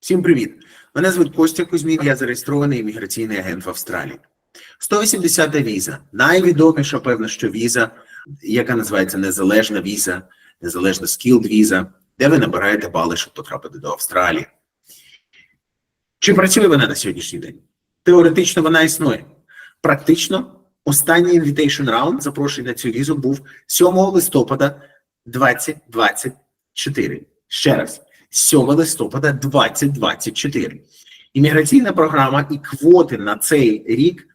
Всім привіт! Мене звуть Костя Кузьмін, я зареєстрований імміграційний агент в Австралії. 180 віза. Найвідоміша, певно, що віза, яка називається незалежна віза, незалежна skilled віза, де ви набираєте бали, щоб потрапити до Австралії. Чи працює вона на сьогоднішній день? Теоретично вона існує. Практично останній invitation раунд запрошений на цю візу був 7 листопада 2024. Ще раз, 7 листопада 2024. Імміграційна програма і квоти на цей рік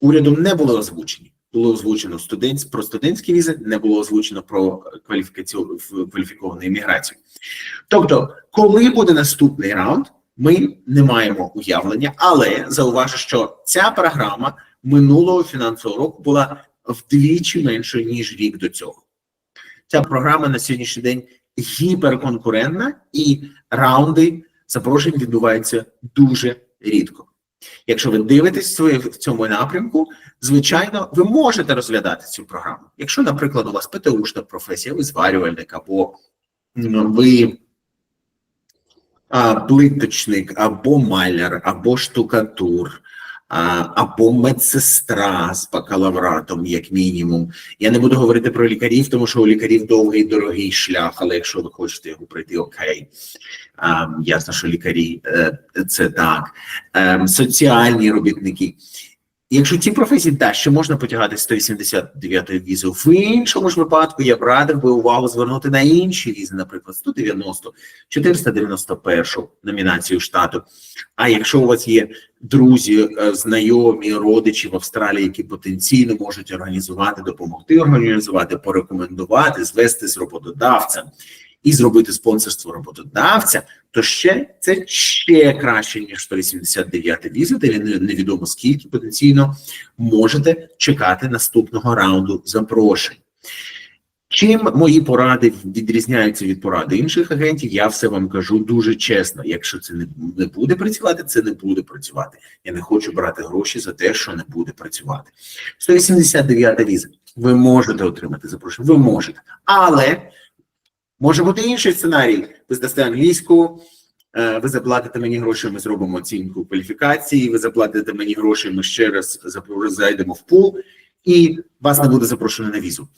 урядом не були озвучені. Було озвучено студент, про студентські візи, не було озвучено про кваліфіковану імміграцію. Тобто, коли буде наступний раунд, ми не маємо уявлення, але зауважу, що ця програма минулого фінансового року була вдвічі меншою ніж рік до цього. Ця програма на сьогоднішній день гіперконкурентна, і раунди запрошень відбуваються дуже рідко. Якщо ви дивитесь в цьому напрямку, звичайно, ви можете розглядати цю програму. Якщо, наприклад, у вас ПТУшна професія, ви зварювальник, або ви а, плиточник, або маляр, або штукатур, або медсестра з бакалавратом, як мінімум. Я не буду говорити про лікарів, тому що у лікарів довгий дорогий шлях, але якщо ви хочете його пройти, окей. Ясно, що лікарі е, це так. Ем, соціальні робітники. Якщо ці професії да, ще можна потягати 189 візу, в іншому ж випадку я б радив би увагу звернути на інші візи, наприклад, 190, 491 номінацію штату. А якщо у вас є друзі, е, знайомі, родичі в Австралії, які потенційно можуть організувати, допомогти організувати, порекомендувати, звести з роботодавцем і зробити спонсорство роботодавця, то ще це ще краще ніж 189 віза, де ви невідомо скільки потенційно можете чекати наступного раунду запрошень. Чим мої поради відрізняються від поради інших агентів, я все вам кажу дуже чесно. Якщо це не, буде працювати, це не буде працювати. Я не хочу брати гроші за те, що не буде працювати. 189 віза. Ви можете отримати запрошення, ви можете, але може бути інший сценарій. Ви здасте англійську, е, ви заплатите мені гроші, ми зробимо оцінку кваліфікації, ви заплатите мені гроші, ми ще раз зайдемо в пул, і вас не буде запрошено на візу.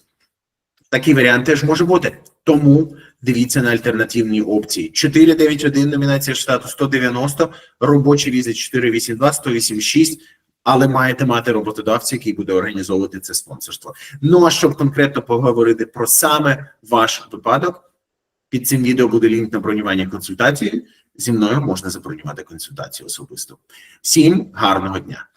Такий варіант теж може бути. Тому дивіться на альтернативні опції. 491 номінація штату 190, робочі візи 482, 186, але маєте мати роботодавця, який буде організовувати це спонсорство. Ну а щоб конкретно поговорити про саме ваш випадок, під цим відео буде лінк на бронювання консультації. Зі мною можна забронювати консультацію особисто. Всім гарного дня!